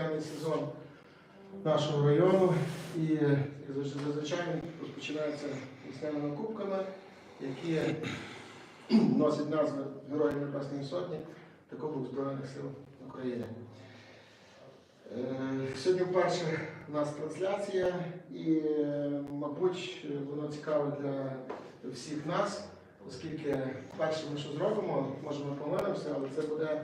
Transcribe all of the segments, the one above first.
весняний сезон нашого району. І завжди, зазвичай розпочинається весняними кубками, які носять назви Героїв Небесної Сотні та Кубок Збройних сил України. Е, Сьогодні вперше у нас трансляція, і, е, мабуть, воно цікаве для всіх нас, оскільки перше ми що зробимо, може ми помилимося, але це буде,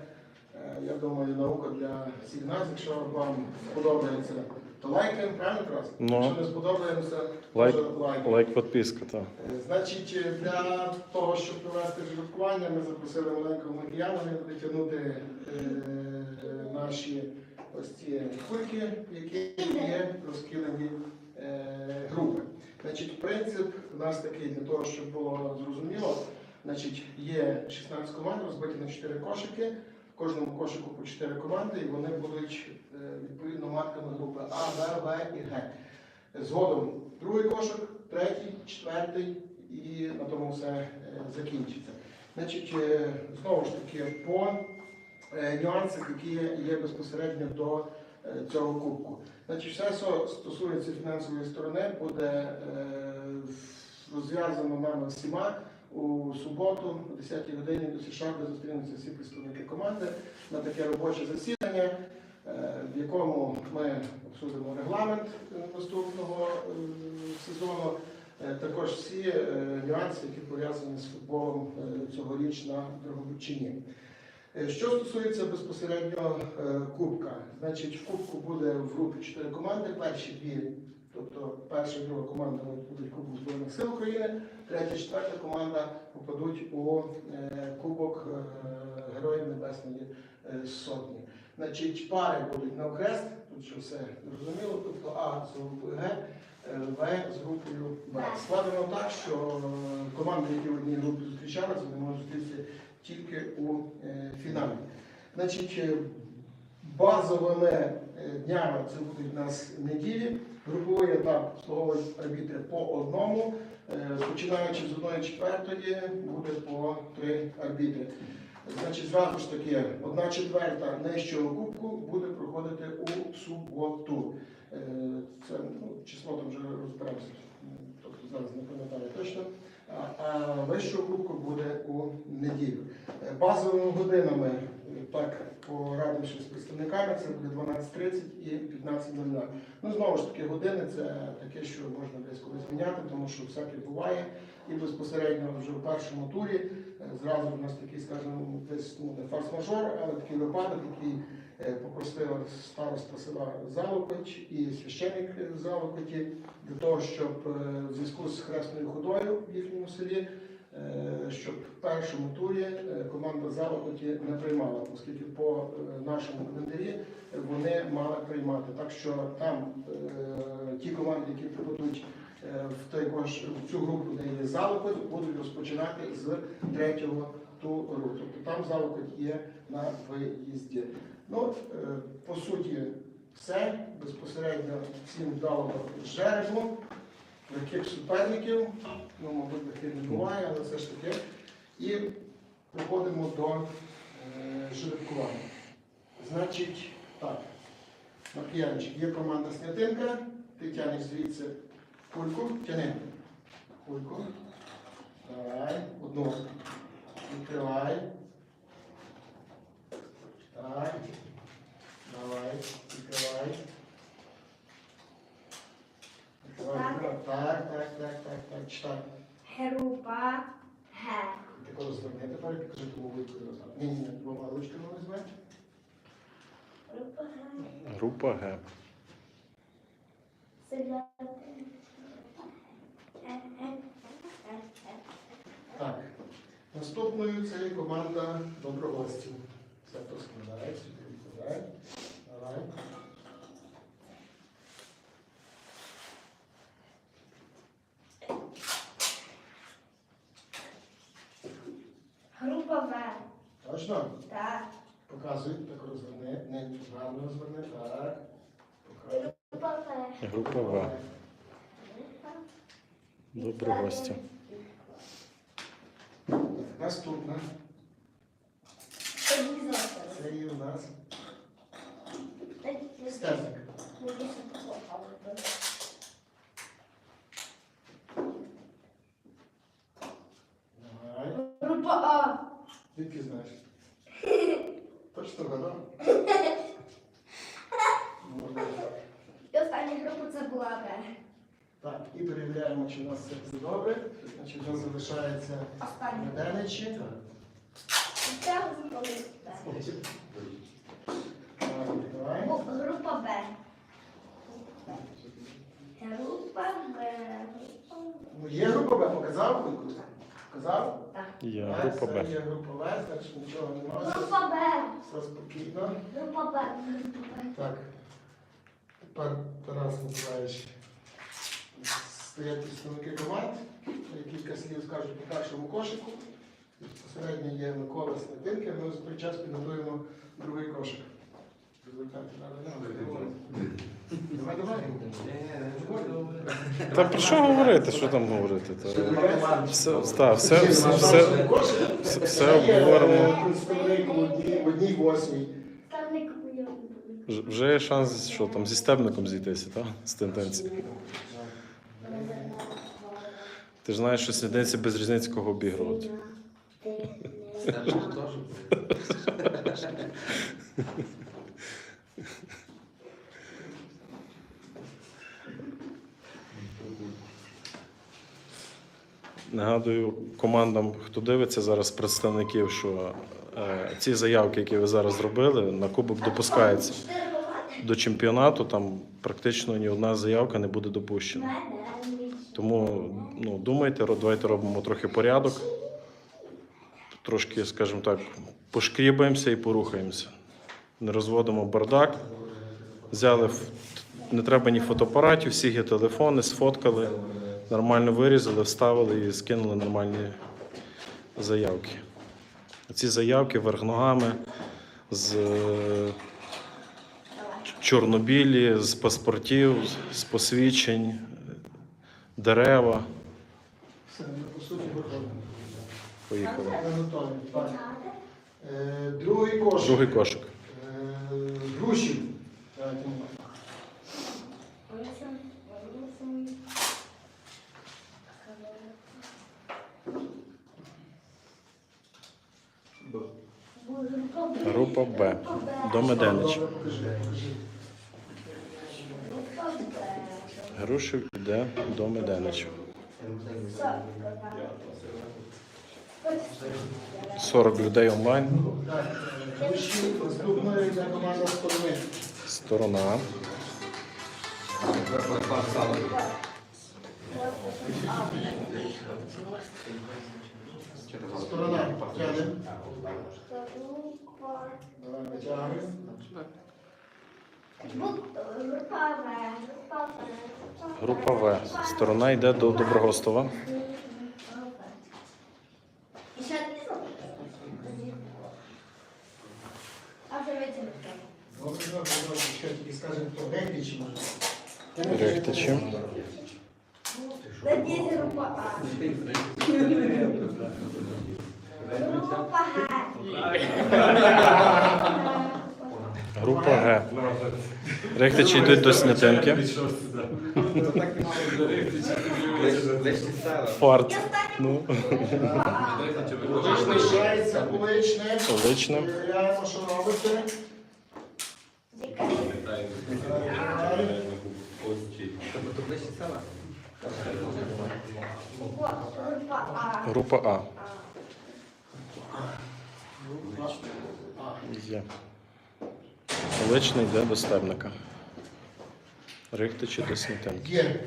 я думаю, наука для всіх нас. Якщо вам сподобається, то лайкаємо, правильно Тарас? Ну. Якщо не сподобаємося, Лайк. теж лайкаємо. Лайк, підписка, так. Е, Значить, е, для того, щоб провести жеребкування, ми запросили маленького Маркіяна, він буде тягнути е, наші ось ці кульки, які є розкидані е, групи. Значить, принцип у нас такий для того, щоб було зрозуміло. Значить, є 16 команд, розбиті на 4 кошики. Кожному кошику по 4 команди, і вони будуть е, відповідно марками групи А, Б, В і Г. Згодом другий кошик, третій, четвертий і на тому все е, закінчиться. Значить, е, знову ж таки, по нюансах, які є безпосередньо до цього кубку. Значить, все, що стосується фінансової сторони, буде розв'язано нами всіма. У суботу, о 10 годині до США, де зустрінуться всі представники команди на таке робоче засідання, е, в якому ми обсудимо регламент е, наступного е, сезону, також всі нюанси, які пов'язані з футболом цьогоріч на Дрогобичині. Що стосується безпосередньо кубка, значить в кубку буде в групі чотири команди. Перші дві, тобто перша і друга команда в Кубок Збройних сил України, третя, четверта команда попадуть у е, Кубок е, Героїв Небесної е, Сотні. Значить, пари будуть на окрест, тут що все зрозуміло, тобто А з групою Г, В з групою Б. Складено так, що команди, які в одній групі зустрічалися, вони можуть зустрітися тільки у фіналі. Значить, базовими днями це будуть у нас неділі. Груповий етап обслуговують арбітри по одному. Е, Починаючи з одної четвертої, буде по три арбітри. Значить, зразу ж таки, одна четверта нижчого кубку буде проходити у суботу. Е, Це ну, число там вже розберемося. Тобто зараз не пам'ятаю точно. А, вищого кубку буде у неділю. Е, Базовими годинами, так порадивши з представниками, це буде 12.30 і 15.00. Ну, знову ж таки, години це таке, що можна десь колись міняти, тому що всяке буває. І безпосередньо вже в першому турі е, зразу в нас такий, скажімо, десь ну, не форс-мажор, але такий випадок, який е, попросила староста села Залокоч і священник Залокоті для того, щоб е, в зв'язку з хресною ходою в їхньому селі, щоб в першому турі е, команда Залокоті не приймала, оскільки по е, нашому календарі е, вони мали приймати. Так що там е, ті команди, які попадуть е, в той кош в цю групу, де є Залокоть, будуть розпочинати з третього туру. Тобто там Залокоть є на виїзді. Ну, е, по суті, все безпосередньо всім вдалого жеребу, легких суперників, ну, мабуть, легких не буває, але все ж таки. І переходимо до е, жеребкування. Значить, так, Маркіянчик, є команда Снятинка, ти тянеш звідси кульку, тяни. Кульку. Давай, одну. Відкривай. Так. Давай, відкривай. Відкривай, відкривай. Так, так, так, так, так, читай. Група Г. Ти коли зверни, тепер і покажи тому вийку назад. Ні, ні, ні, двома ручками візьме. Група Г. Група Г. Так. Наступною це є команда доброгостів. Все то складай, сюди відкладай. Давай. Група В. Точно? Так. Показуй, так розверни. Не гарно розверни. Так. Показуй. Група В. Добре гості. Наступна. Це є у нас Стезник. Група А. Звідки знаєш? Точно вгадав? Молодець. І остання група це була Б. Так, і чи у нас все добре. Значить, у нас залишається. Меденичі. Група Б. Група Б. Ну, є група Б, показав? Показав? Так. Є група це Б. Є група Б, значить нічого немає. Група Б. Все спокійно. Група Б. Група Б. Так. Тепер Тарас Миколаївич. Стоять представники команд. Кілька слів скажуть по першому кошику. Безпосередньо є Микола Сметинки. Ми за той час підготуємо другий кошик. Правильно. Давай, давай. Та про що говорити? Що там говорити? Та... Все, та, все, все, все, все- все обговорено. е, Представник в одній- восьмій. Там не купуємо. Вже є шанс, що там зі стебником зійтися, так? З тенденції. Ти ж знаєш, що з без різниці кого обігрувати. Нагадую командам, хто дивиться зараз представників, що е, ці заявки, які ви зараз зробили, на кубок допускаються. До чемпіонату там практично ні одна заявка не буде допущена. Тому ну, думайте, давайте робимо трохи порядок. Трошки, скажімо так, пошкрібаємося і порухаємося. Не розводимо бардак. Взяли не треба ні фотоапаратів, всі є телефони, сфоткали, нормально вирізали, вставили і скинули нормальні заявки. Ці заявки верх ногами з чорнобілі, з паспортів, з посвідчень, дерева. Все, ми по суті виходимо. Поїхали. Ми готові. Так. Е, Другий кошик. Другий кошик. Е, Груші. Давайте. Група Б. До Меденич. Добре, покажи, покажи. Грушів йде до Меденича. 40 людей онлайн. Сторони. Сторона. Сторона. Група В. Сторона йде до Доброгостова. Рехтичі група А. Група. Група Г. Рехтичі йдуть до Снятинки. Фарт. Ну, Лишається поличне. Личне. Перевіряємо, що А. Група А. Є. Личне йде до Стебника. Рихтичі до Снятинки. Є.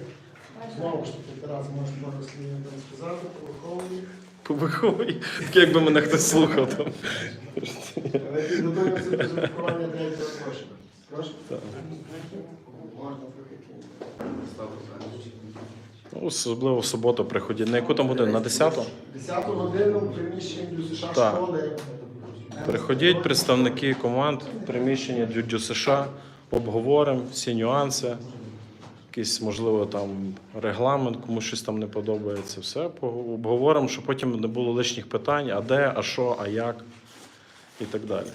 Знову ж таки, Тарас, може пару слів не розказати, повиховує їх. Повиховуй. Таке, якби мене хтось слухав там. Але до звукування третього кошика. Прошу? Можна кинути. Ну, Особливо в суботу приходять. На яку там годину? На 10-ту? 10 годину в приміщенні Так. школи. Приходять представники команд, приміщення Дюдю США, обговоримо всі нюанси, якийсь, можливо, там регламент, кому щось там не подобається. Все обговоримо, щоб потім не було лишніх питань, а де, а що, а як і так далі.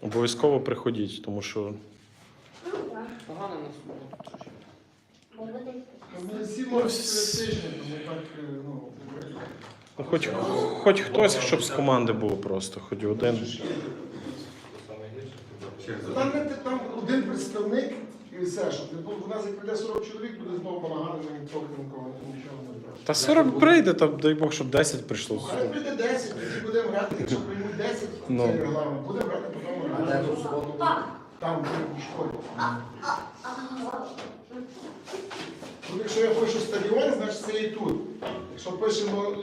Обов'язково приходіть, тому що Погано на суботу. Ми всі можемо тиждень, тому так, ну, хоч, хоч хтось, щоб з команди був просто, хоч один. Там, не те- там один представник і все, щоб не було. У нас як прийде 40 чоловік, буде знову балаган, ми нікого нікого нічого не буде. Та 40 прийде, та дай Бог, щоб 10 прийшло. Хай прийде 10, тоді будемо грати, якщо приймуть 10, Ну. це регламент, будемо грати потім грати. Там, в школі. Тут, якщо я пишу стадіон, значить це і тут. Якщо пишемо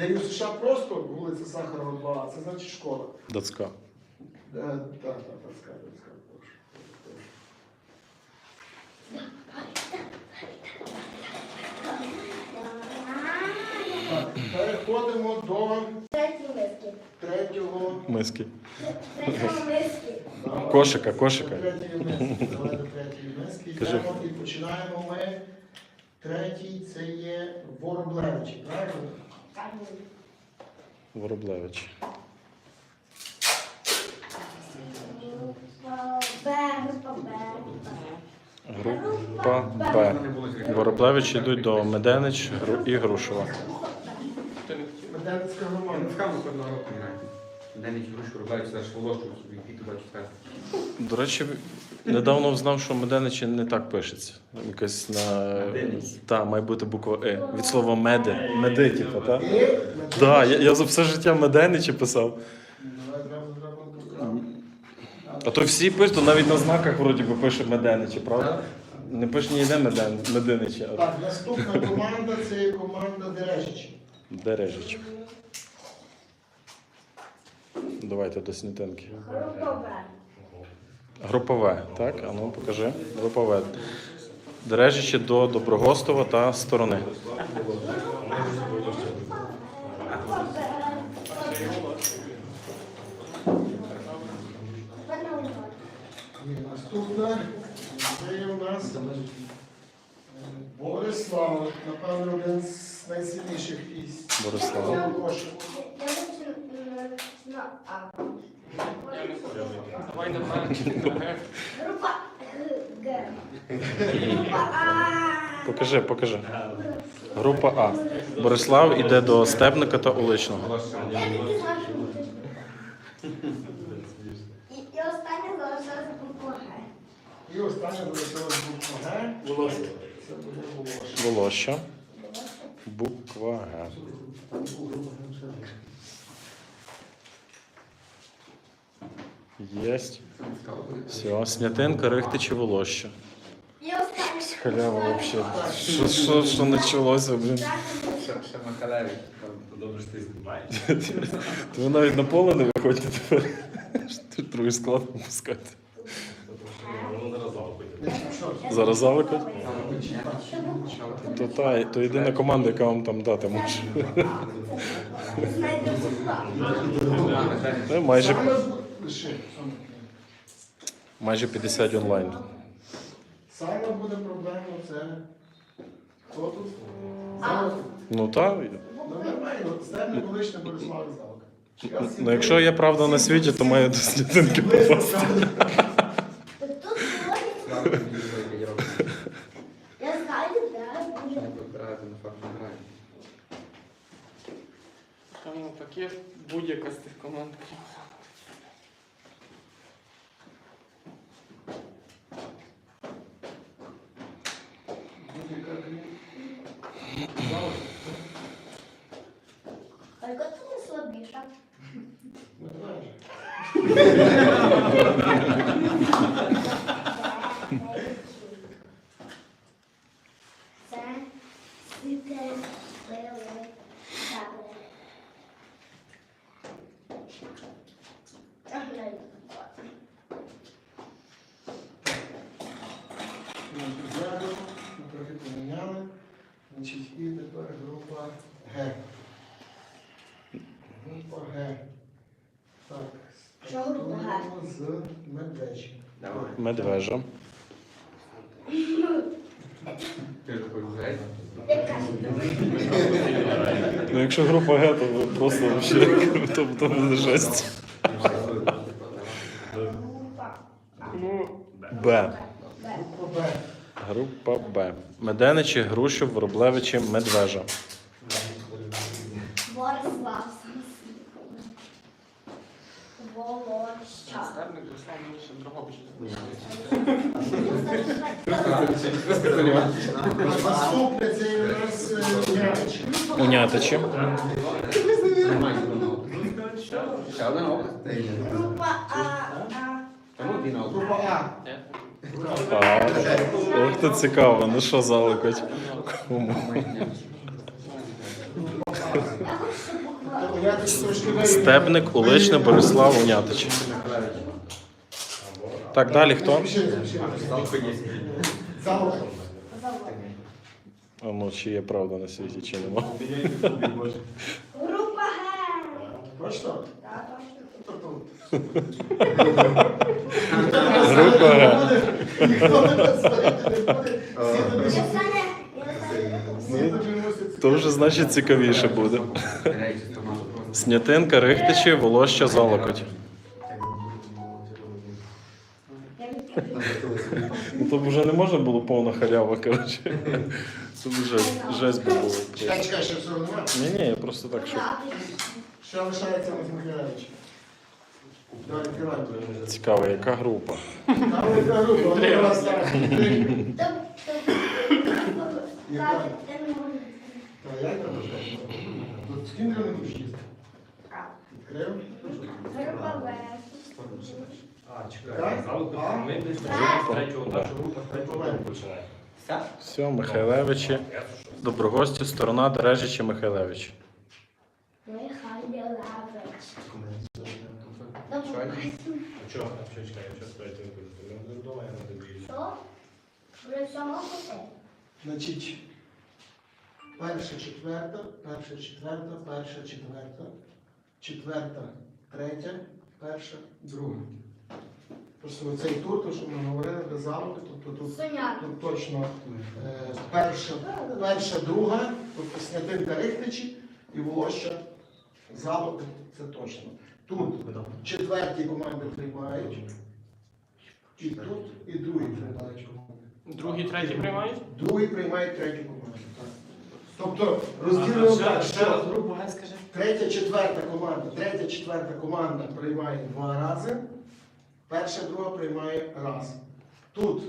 День США просто, вулиця Сахарова 2, це значить школа. Дацька. Е, Так, так, так, скажу, скажу. Так, переходимо до Треті миски. третього. Миски. Кошика, кошика. До третьої миски. Давай до третьої миски. Кажи. Йдемо і починаємо ми. Третій це є Вороблевичі, правильно? Вороблевич. Група Б. Вороблевичі йдуть до Меденич і Грушова. Я не одного року. День ручку рубають, теж волошку собі піти бачу. До речі, недавно знав, що Меденичі не так пишеться. Якась на. Так, має бути буква Е. Від слова меди. Меди, типу, так? Так, я, я за все життя Меденичі писав. А то всі пишуть, то навіть на знаках вроді би пише Меденичі, правда? Не пише ніде Меден, Мединичі, а Так, наступна команда це команда Дережичі. Дережич. Давайте до снітинки. Група В, так? А ну покажи. Група В. Дережичі до Доброгостова та сторони. Наступна це у нас Борислав, напевно, один з найсильніших із Борислав. Я хочу на А. Давай на Г. Група Г. Група А. Покажи, покажи. Група А. Борислав іде до Степника та Уличного. І, останнє залишилося група Г. І остання залишилась буква Г. Волошку. Це буде Волошин. Волоща. Буква Г. Єсть. Все, снятинка, рихтичі, волоща. Халява взагалі. Що, що, що почалося, блін? Ще, Махалевич. Добре, що ти знімаєш. То ви навіть на поле не виходите тепер. Ти другий склад пускати. Зараз заликать? То та, то єдина команда, яка вам там дати може. Ну, майже, Саме. майже 50 онлайн. Саме буде проблема це. Хто тут? Ну так. Ну нормально, Степник колишня Борислав і Залок. Ну, якщо є правда на світі, то має до слідинки попасти. Я знаю, грає. Там таке будь-яка з тих команд. ハハハハ! Медведчика. Давай. Медвежа. Ну якщо група Г, то ви просто взагалі то, то буде жесть. Б. Група Б. Група Б. Меденичі, Грушів, Вороблевичі, Медвежа. Борислав. Волоща. Дрогобич. Наступне це у нас Янич. Унятичі. Ще один округ. Група А. Група Ох, ти цікаво, ну що заликать? Кому? Стебник, Уличне, Борислав, Унятич. Так, далі хто? А ну, чи є правда на світі, чи нема. Група. Група Г. То вже значить цікавіше буде. Снятинка, Рихтичі, Волоща, Залокоть. Я відкрию. Ну то вже не можна було повна халява, коротше. Це б жесть, би було. Чекай, чекай, ще всього немає. Ні, ні, я просто так, що Що лишається на? Давай, відкривай. цікаво, яка група. Там яка група, вона у так. Та- та- Яка? Так, я не можу. Та як там вже? Тут ким не будеш їсти? Так. Відкрив? Група В. А, чекай, залу ми десь третього, наша група третього починає. Все? Михайлевичі, Доброгості, сторона Дережичі, Михайлевичі. Михайлович. А чого? А чого чекай, а чого з третього року? Ми вдома, я на тобі. Що? Вже? Значить, перша, четверта, перша, четверта, перша, четверта, четверта, третя, перша, друга. Просто цей тур, то, що ми говорили, без залоги, тобто тут, тут точно е, перша, перша, друга, тобто снятинка Рихтичі і волоща залоги, це точно. Тут четверті команди приймають, і тут, і другі приймають команди. Другий, третій приймають? Другий приймає третю команду. Так. Тобто розділено так, що третя, четверта команда, третя, четверта команда приймає два рази, перша, друга приймає раз. Тут,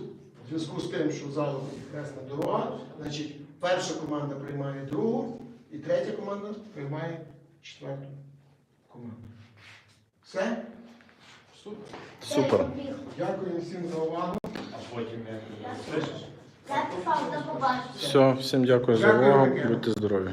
в зв'язку з тим, що в залу хресна дорога, значить перша команда приймає другу, і третя команда приймає четверту команду. Все? Супер. Супер. Дякую всім за увагу. А потім як Я писав, до побачення. Все, всім дякую за увагу. Будьте здорові.